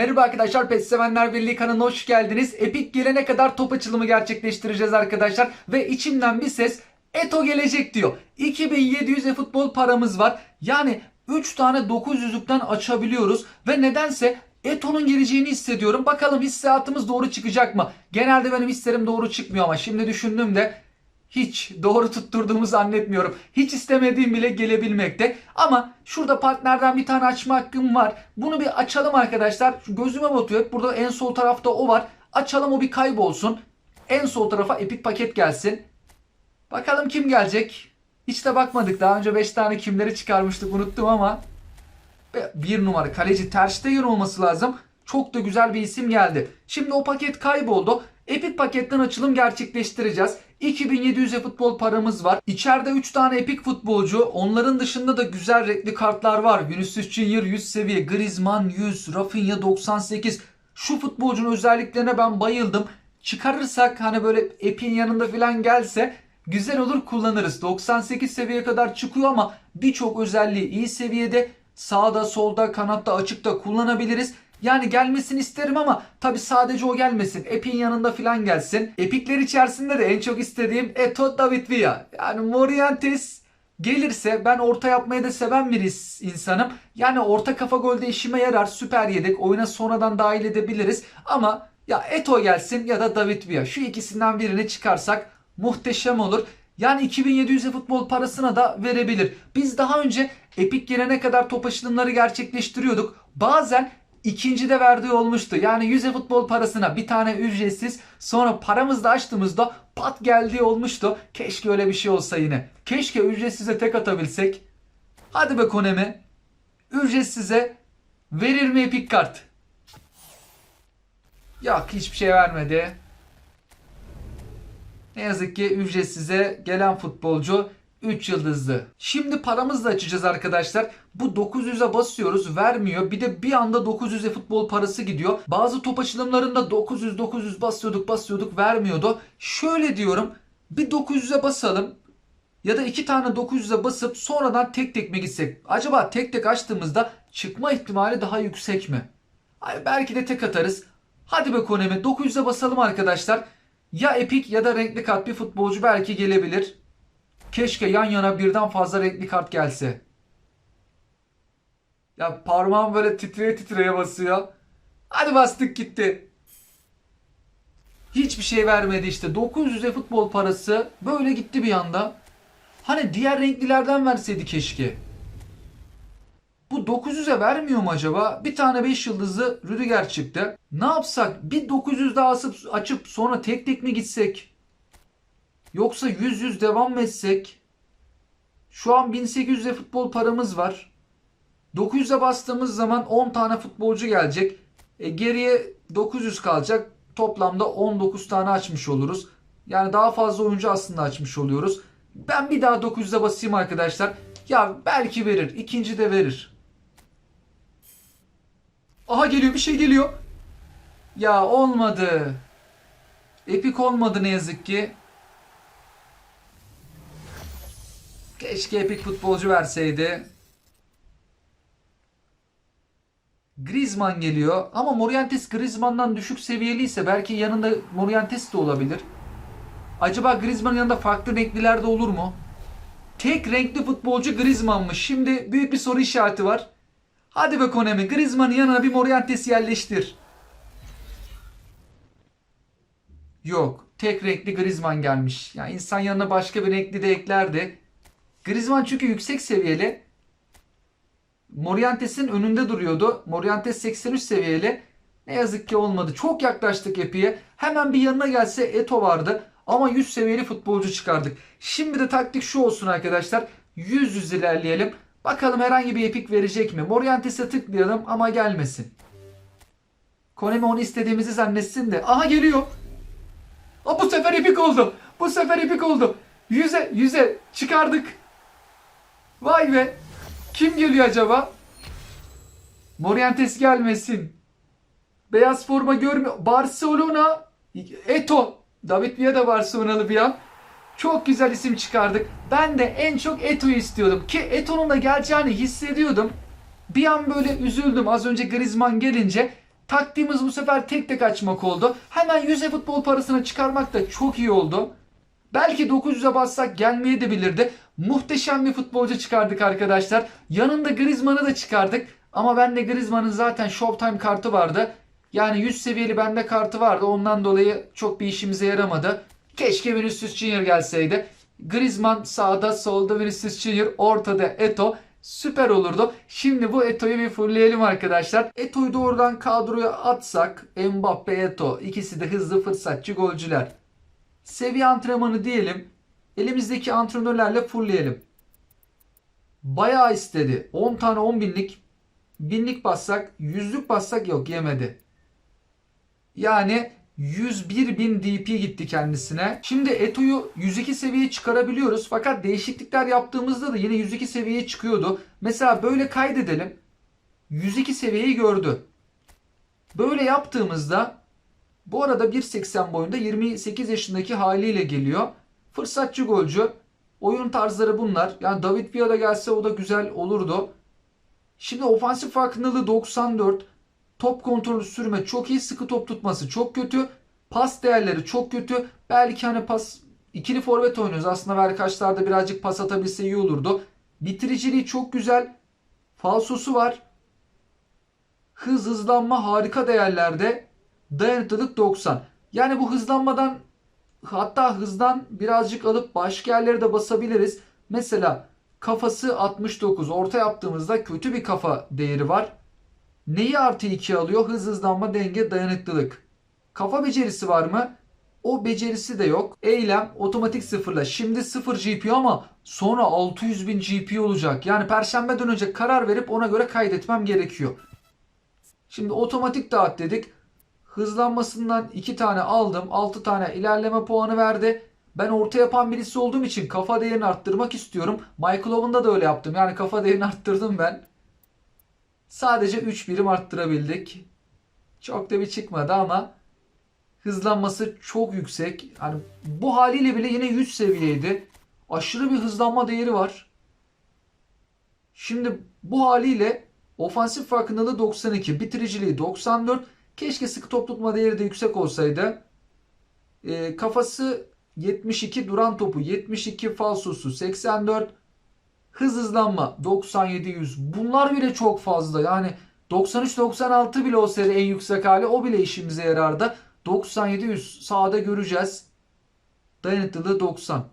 Merhaba arkadaşlar PES Sevenler Birliği kanalına hoş geldiniz. Epic gelene kadar top açılımı gerçekleştireceğiz arkadaşlar. Ve içimden bir ses Eto gelecek diyor. 2700 e futbol paramız var. Yani 3 tane 900'lükten açabiliyoruz. Ve nedense Eto'nun geleceğini hissediyorum. Bakalım hissiyatımız doğru çıkacak mı? Genelde benim hislerim doğru çıkmıyor ama şimdi düşündüğümde hiç doğru tutturduğumu zannetmiyorum. Hiç istemediğim bile gelebilmekte. Ama şurada partnerden bir tane açma hakkım var. Bunu bir açalım arkadaşlar. Şu gözüme batıyor. Burada en sol tarafta o var. Açalım o bir kaybolsun. En sol tarafa epik paket gelsin. Bakalım kim gelecek? Hiç de bakmadık. Daha önce 5 tane kimleri çıkarmıştık unuttum ama. Bir numara kaleci Ter Stegen olması lazım. Çok da güzel bir isim geldi. Şimdi o paket kayboldu. Epic paketten açılım gerçekleştireceğiz. 2700 e futbol paramız var. İçeride 3 tane epik futbolcu. Onların dışında da güzel renkli kartlar var. Vinicius Junior 100 seviye, Griezmann 100, Rafinha 98. Şu futbolcunun özelliklerine ben bayıldım. Çıkarırsak hani böyle epin yanında falan gelse güzel olur kullanırız. 98 seviyeye kadar çıkıyor ama birçok özelliği iyi seviyede. Sağda, solda, kanatta, açıkta kullanabiliriz. Yani gelmesini isterim ama tabi sadece o gelmesin. Epic'in yanında filan gelsin. Epic'ler içerisinde de en çok istediğim Eto David Villa. Yani Morientes gelirse ben orta yapmayı da seven bir insanım. Yani orta kafa golde işime yarar. Süper yedek. Oyuna sonradan dahil edebiliriz. Ama ya Eto gelsin ya da David Villa. Şu ikisinden birini çıkarsak muhteşem olur. Yani 2700 e futbol parasına da verebilir. Biz daha önce Epic gelene kadar top açılımları gerçekleştiriyorduk. Bazen ikinci de verdiği olmuştu. Yani 100 e futbol parasına bir tane ücretsiz sonra paramızı da açtığımızda pat geldiği olmuştu. Keşke öyle bir şey olsa yine. Keşke ücretsize tek atabilsek. Hadi be Konemi. Ücretsize verir mi Epic kart? Yok hiçbir şey vermedi. Ne yazık ki ücretsize gelen futbolcu 3 yıldızlı. Şimdi paramızla açacağız arkadaşlar. Bu 900'e basıyoruz vermiyor. Bir de bir anda 900'e futbol parası gidiyor. Bazı top açılımlarında 900 900 basıyorduk basıyorduk vermiyordu. Şöyle diyorum bir 900'e basalım. Ya da iki tane 900'e basıp sonradan tek tek mi gitsek? Acaba tek tek açtığımızda çıkma ihtimali daha yüksek mi? Ay belki de tek atarız. Hadi be Konemi 900'e basalım arkadaşlar. Ya epik ya da renkli kart bir futbolcu belki gelebilir. Keşke yan yana birden fazla renkli kart gelse. Ya parmağım böyle titreye titreye basıyor. Hadi bastık gitti. Hiçbir şey vermedi işte. 900'e futbol parası böyle gitti bir anda. Hani diğer renklilerden verseydi keşke. Bu 900'e vermiyor mu acaba? Bir tane 5 yıldızlı Rüdiger çıktı. Ne yapsak? Bir 900 daha asıp, açıp sonra tek tek mi gitsek? Yoksa 100-100 devam etsek? Şu an 1800'e futbol paramız var. 900'e bastığımız zaman 10 tane futbolcu gelecek. E, geriye 900 kalacak. Toplamda 19 tane açmış oluruz. Yani daha fazla oyuncu aslında açmış oluyoruz. Ben bir daha 900'e basayım arkadaşlar. Ya belki verir. ikinci de verir. Aha geliyor bir şey geliyor. Ya olmadı. Epik olmadı ne yazık ki. Keşke epik futbolcu verseydi. Griezmann geliyor ama Morientes Griezmann'dan düşük seviyeliyse belki yanında Morientes de olabilir. Acaba Griezmann'ın yanında farklı renkliler de olur mu? Tek renkli futbolcu Griezmann'mış. Şimdi büyük bir soru işareti var. Hadi be Konemi Griezmann'ın yanına bir Morientes yerleştir. Yok. Tek renkli Griezmann gelmiş. Ya insan yanına başka bir renkli de eklerdi. Griezmann çünkü yüksek seviyeli. Morientes'in önünde duruyordu. Morientes 83 seviyeli. Ne yazık ki olmadı. Çok yaklaştık Epi'ye. Hemen bir yanına gelse Eto vardı. Ama 100 seviyeli futbolcu çıkardık. Şimdi de taktik şu olsun arkadaşlar. 100-100 ilerleyelim. Bakalım herhangi bir epik verecek mi? Morientes'e tıklayalım ama gelmesin. Konemi onu istediğimizi zannetsin de. Aha geliyor. Aa, bu sefer epik oldu. Bu sefer epik oldu. Yüze yüze çıkardık. Vay be. Kim geliyor acaba? Morientes gelmesin. Beyaz forma görmüyor. Barcelona. Eto. David Villa da Barcelonalı bir an. Çok güzel isim çıkardık. Ben de en çok Eto'yu istiyordum. Ki Eto'nun da geleceğini hissediyordum. Bir an böyle üzüldüm az önce Griezmann gelince. Taktiğimiz bu sefer tek tek açmak oldu. Hemen 100 futbol parasını çıkarmak da çok iyi oldu. Belki 900'e bassak gelmeye de bilirdi. Muhteşem bir futbolcu çıkardık arkadaşlar. Yanında Griezmann'ı da çıkardık. Ama bende Griezmann'ın zaten Showtime kartı vardı. Yani 100 seviyeli bende kartı vardı. Ondan dolayı çok bir işimize yaramadı. Keşke Vinicius Junior gelseydi. Griezmann sağda, solda Vinicius Junior, ortada Eto. Süper olurdu. Şimdi bu Eto'yu bir fullleyelim arkadaşlar. Eto'yu doğrudan kadroya atsak Mbappe, Eto ikisi de hızlı fırsatçı golcüler. Seviye antrenmanı diyelim. Elimizdeki antrenörlerle fullleyelim. Bayağı istedi. 10 tane 10 binlik. Binlik bassak, yüzlük bassak yok yemedi. Yani 101 bin DP gitti kendisine. Şimdi Eto'yu 102 seviyeye çıkarabiliyoruz. Fakat değişiklikler yaptığımızda da yine 102 seviyeye çıkıyordu. Mesela böyle kaydedelim. 102 seviyeyi gördü. Böyle yaptığımızda bu arada 1.80 boyunda 28 yaşındaki haliyle geliyor. Fırsatçı golcü. Oyun tarzları bunlar. Yani David Villa da gelse o da güzel olurdu. Şimdi ofansif farkındalığı 94. Top kontrolü sürme çok iyi. Sıkı top tutması çok kötü. Pas değerleri çok kötü. Belki hani pas ikili forvet oynuyoruz. Aslında verkaçlarda birazcık pas atabilse iyi olurdu. Bitiriciliği çok güzel. Falsosu var. Hız hızlanma harika değerlerde. Dayanıklılık 90. Yani bu hızlanmadan hatta hızdan birazcık alıp başka yerlere de basabiliriz. Mesela kafası 69. Orta yaptığımızda kötü bir kafa değeri var. Neyi artı 2 alıyor? Hız hızlanma denge dayanıklılık. Kafa becerisi var mı? O becerisi de yok. Eylem otomatik sıfırla. Şimdi 0 GPU ama sonra 600 bin GPU olacak. Yani perşembeden önce karar verip ona göre kaydetmem gerekiyor. Şimdi otomatik dağıt dedik. Hızlanmasından 2 tane aldım. 6 tane ilerleme puanı verdi. Ben orta yapan birisi olduğum için kafa değerini arttırmak istiyorum. Michael Owen'da da öyle yaptım. Yani kafa değerini arttırdım ben. Sadece 3 birim arttırabildik. Çok da bir çıkmadı ama hızlanması çok yüksek. Hani bu haliyle bile yine 100 seviyeydi. Aşırı bir hızlanma değeri var. Şimdi bu haliyle ofansif farkındalığı 92, bitiriciliği 94. Keşke sıkı top tutma değeri de yüksek olsaydı. E, kafası 72, duran topu 72, falsosu 84. Hız hızlanma 97-100. Bunlar bile çok fazla. Yani 93-96 bile olsaydı en yüksek hali o bile işimize yarardı. 97-100 sağda göreceğiz. Dayanıklılığı 90.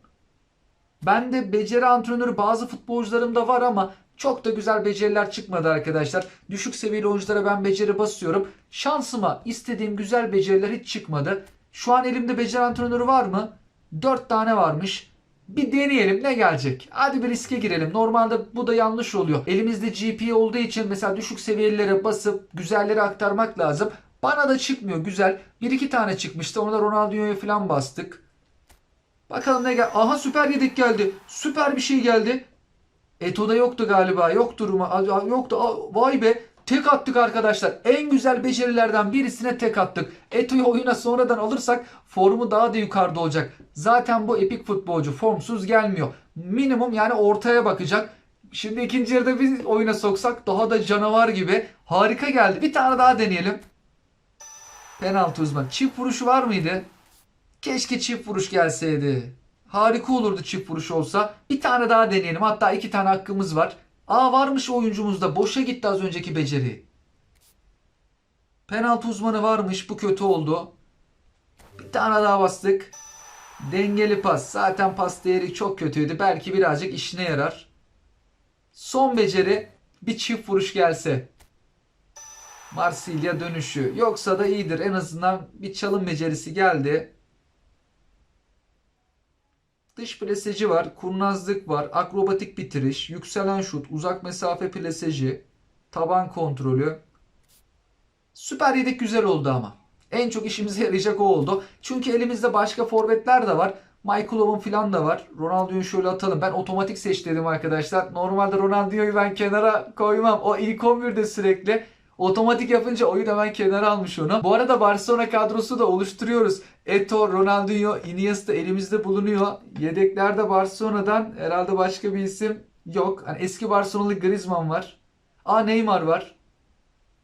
Ben de beceri antrenörü bazı futbolcularımda var ama çok da güzel beceriler çıkmadı arkadaşlar. Düşük seviyeli oyunculara ben beceri basıyorum. Şansıma istediğim güzel beceriler hiç çıkmadı. Şu an elimde beceri antrenörü var mı? 4 tane varmış. Bir deneyelim ne gelecek. Hadi bir riske girelim. Normalde bu da yanlış oluyor. Elimizde GP olduğu için mesela düşük seviyelilere basıp güzelleri aktarmak lazım. Bana da çıkmıyor güzel. Bir iki tane çıkmıştı. Onu da Ronaldinho'ya falan bastık. Bakalım ne gel. Aha süper yedik geldi. Süper bir şey geldi. Eto'da yoktu galiba. Yok duruma. Yoktu. Vay be. Tek attık arkadaşlar. En güzel becerilerden birisine tek attık. Eto'yu oyuna sonradan alırsak formu daha da yukarıda olacak. Zaten bu epik futbolcu formsuz gelmiyor. Minimum yani ortaya bakacak. Şimdi ikinci yarıda bir oyuna soksak daha da canavar gibi. Harika geldi. Bir tane daha deneyelim. Penaltı uzman. Çift vuruşu var mıydı? Keşke çift vuruş gelseydi. Harika olurdu çift vuruş olsa. Bir tane daha deneyelim. Hatta iki tane hakkımız var. Aa varmış oyuncumuzda. Boşa gitti az önceki beceri. Penaltı uzmanı varmış. Bu kötü oldu. Bir tane daha bastık. Dengeli pas. Zaten pas değeri çok kötüydü. Belki birazcık işine yarar. Son beceri bir çift vuruş gelse. Marsilya dönüşü. Yoksa da iyidir. En azından bir çalım becerisi geldi. Dış plaseci var, kurnazlık var, akrobatik bitiriş, yükselen şut, uzak mesafe plaseci, taban kontrolü. Süper yedek güzel oldu ama. En çok işimize yarayacak o oldu. Çünkü elimizde başka forvetler de var. Michael Owen falan da var. Ronaldinho'yu şöyle atalım. Ben otomatik seç dedim arkadaşlar. Normalde Ronaldinho'yu ben kenara koymam. O ilk 11'de sürekli. Otomatik yapınca oyun hemen kenara almış onu. Bu arada Barcelona kadrosu da oluşturuyoruz. Eto, Ronaldinho, Iniesta elimizde bulunuyor. Yedeklerde Barcelona'dan herhalde başka bir isim yok. Hani eski Barcelonalı Griezmann var. Aa Neymar var.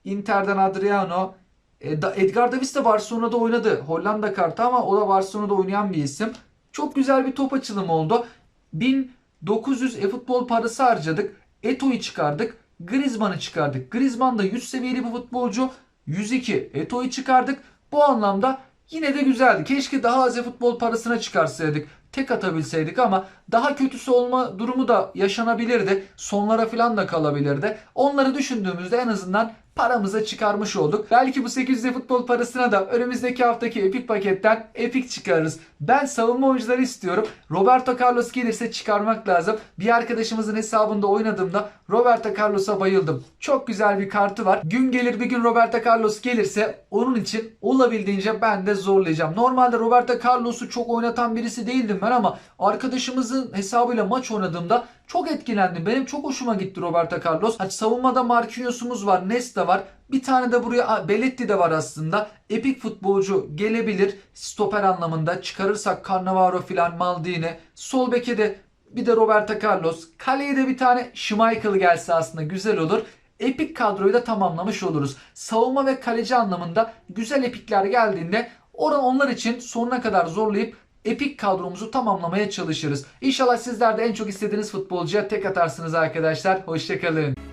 Inter'den Adriano. E, Edgar Davis de Barcelona'da oynadı. Hollanda kartı ama o da Barcelona'da oynayan bir isim. Çok güzel bir top açılımı oldu. 1900 e-futbol parası harcadık. Eto'yu çıkardık. Griezmann'ı çıkardık. Griezmann da 100 seviyeli bir futbolcu. 102 Eto'yu çıkardık. Bu anlamda yine de güzeldi. Keşke daha az futbol parasına çıkarsaydık. Tek atabilseydik ama daha kötüsü olma durumu da yaşanabilirdi. Sonlara falan da kalabilirdi. Onları düşündüğümüzde en azından paramıza çıkarmış olduk. Belki bu 800 futbol parasına da önümüzdeki haftaki Epic paketten Epic çıkarırız. Ben savunma oyuncuları istiyorum. Roberto Carlos gelirse çıkarmak lazım. Bir arkadaşımızın hesabında oynadığımda Roberto Carlos'a bayıldım. Çok güzel bir kartı var. Gün gelir bir gün Roberto Carlos gelirse onun için olabildiğince ben de zorlayacağım. Normalde Roberto Carlos'u çok oynatan birisi değildim ben ama arkadaşımızın hesabıyla maç oynadığımda çok etkilendim. Benim çok hoşuma gitti Roberto Carlos. Hani savunmada Marquinhos'umuz var, Nesta var. Bir tane de buraya Belletti de var aslında. Epik futbolcu gelebilir stoper anlamında. Çıkarırsak Cannavaro filan Maldini. Sol beke de bir de Roberto Carlos. Kaleye de bir tane Schmeichel gelse aslında güzel olur. Epik kadroyu da tamamlamış oluruz. Savunma ve kaleci anlamında güzel epikler geldiğinde oran onlar için sonuna kadar zorlayıp epik kadromuzu tamamlamaya çalışırız. İnşallah sizler de en çok istediğiniz futbolcuya tek atarsınız arkadaşlar. Hoşçakalın.